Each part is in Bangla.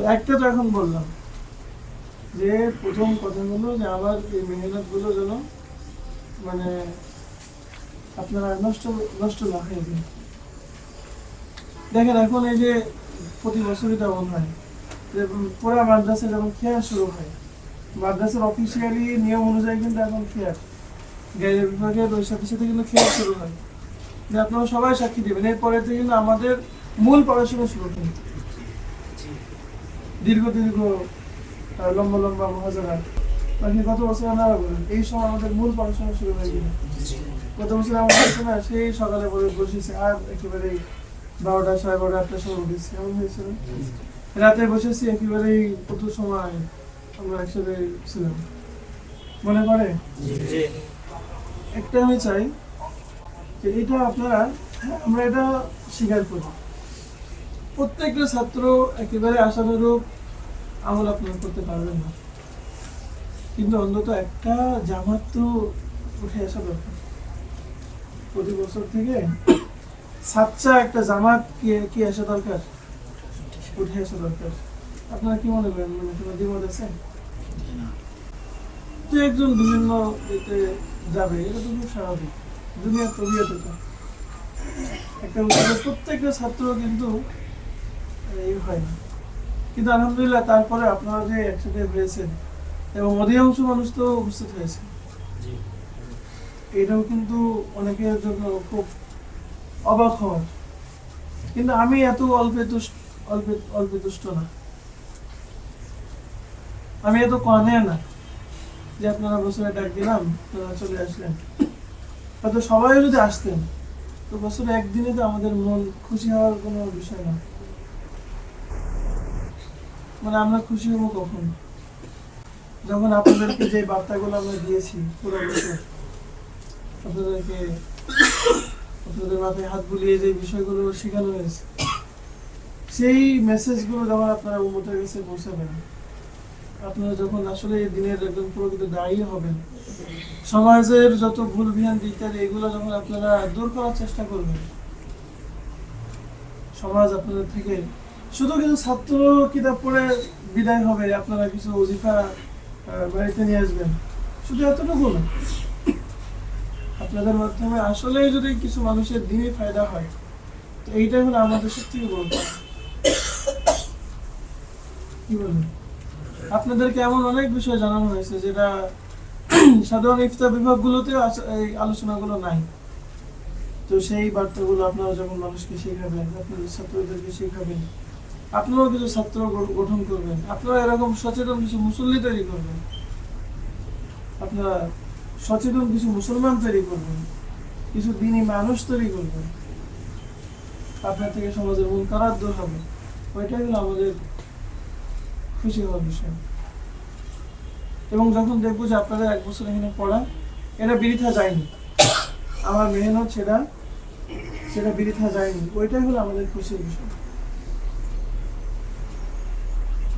তো একটা তো এখন বললাম যে প্রথম কথা যে আমার এই মেহনতগুলো যেন মানে আপনারা নষ্ট নষ্ট না হয়ে দেখেন এখন এই যে প্রতি বছরই তেমন হয়। পুরা মাদ্রাসা যখন খেয়া শুরু হয়। মাদ্রাসার অফিসিয়ালি নিয়ম অনুযায়ী কিন্তু এখন খেয়ার গ্যাজেট বিভাগের ওই সাথে সাথে কিন্তু খেয়া শুরু হয়। যে আপনারা সবাই সাক্ষী দেবেন। এরপরে কিন্তু আমাদের মূল পড়াশোনা শুরু হয়। দীর্ঘ দীর্ঘ লম্বা লম্বা মহাজারা বাকি কত বছর আপনারা বলেন এই সময় আমাদের মূল পড়াশোনা শুরু হয়ে গেল গত বছর আমার সেই সকালে বলে বসেছে আর একেবারেই বারোটা সাড়ে বারোটা একটার সময় উঠেছি। এমন হয়েছিল? রাতে বসেছি একেবারেই কত সময় আমরা একসাথে ছিলাম। মনে পড়ে? একটা আমি চাই যে এটা আপনারা হ্যাঁ, আমরা এটা স্বীকার করি। প্রত্যেকটা ছাত্র একেবারে আশানুরূপ আমল আপনারা করতে পারবেন না। কিন্তু অন্তত একটা জামাত তো উঠে আসা দরকার। প্রতি বছর থেকে সাচ্চা একটা জামাত কি আসা দরকার? উঠে আসা দরকার। আপনারা কি মনে করেন মানে কোনো দ্বিমত আছে? যে একজন বিভিন্ন এতে যাবে, এটা তো খুব স্বাভাবিক। দুনিয়ার তবিয়ত একটা প্রত্যেকটা ছাত্র কিন্তু এই হয়। না কিন্তু আলহামদুলিল্লাহ তারপরে আপনারা যে একসাথে হয়েছেন এবং অধিকাংশ মানুষ তো উপস্থিত হয়েছে। এটাও কিন্তু অনেকের জন্য খুব অবাক হওয়ার। কিন্তু আমি এত অল্পে তুষ্ট অল্পে অল্পে তুষ্ট না। আমি এত কনে না যে আপনারা বছরে ডাক দিলাম আপনারা চলে আসলেন। হয়তো সবাই যদি আসতেন তো বছরে একদিনে তো আমাদের মন খুশি হওয়ার কোনো বিষয় না। মানে আমরা খুশি হব কখন? যখন আপনাদেরকে যে বার্তাগুলো আমরা দিয়েছি, পুরো বছর আপনাদেরকে, আপনাদের মাথায় হাত বুলিয়ে যে বিষয়গুলো শেখানো হয়েছে, সেই মেসেজগুলো যখন আপনারা উন্মতের কাছে পৌঁছাবেন, আপনারা যখন আসলে এই দিনের একজন প্রকৃত দায়ী হবেন, সমাজের যত ভুল ভ্রান্তি ইত্যাদি, এগুলো যখন আপনারা দূর করার চেষ্টা করবেন, সমাজ আপনাদের থেকে শুধু কিছু ছাত্র কিতাব পড়ে বিদায় হবে আপনারা কিছু আহ, বাড়িতে নিয়ে আসবেন। শুধু এতটুকু না আপনাদের মাধ্যমে আসলে যদি কিছু মানুষের দিনই ফায়দা হয় তো এইটাই হলো আমাদের সব থেকে বড় কি বলেন আপনাদেরকে এমন অনেক বিষয় জানানো হয়েছে যেটা সাধারণ ইফতার বিভাগগুলোতেও আস- এই আলোচনাগুলো নাই। তো সেই বার্তাগুলো আপনারা যখন মানুষকে শেখাবেন আপনাদের ছাত্রদেরকে শেখাবেন আপনারাও কিছু ছাত্র গঠন করবেন। আপনারা এরকম সচেতন কিছু মুসল্লি তৈরি করবেন। আপনারা সচেতন কিছু মুসলমান তৈরি করবেন। কিছু দিনী মানুষ তৈরি করবেন। আপনার থেকে সমাজের মন কারার দূর হবে। ওইটাই হলো আমাদের খুশি হওয়ার বিষয়। এবং যখন দেখব যে আপনাদের এক বছর এখানে পড়া এটা বৃথা যায়নি। আমার মেহনত সেটা সেটা বৃথা যায়নি। ওইটাই হলো আমাদের খুশির বিষয়।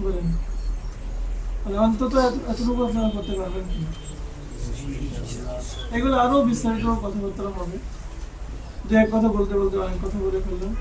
বলেন। মানে অন্তত এত- এতটুকু আপনারা করতে পারবেন কি? এগুলো আরও বিস্তারিত কথাবার্তা হবে। যে এক কথা বলতে বলতে অনেক কথা বলে ফেললাম।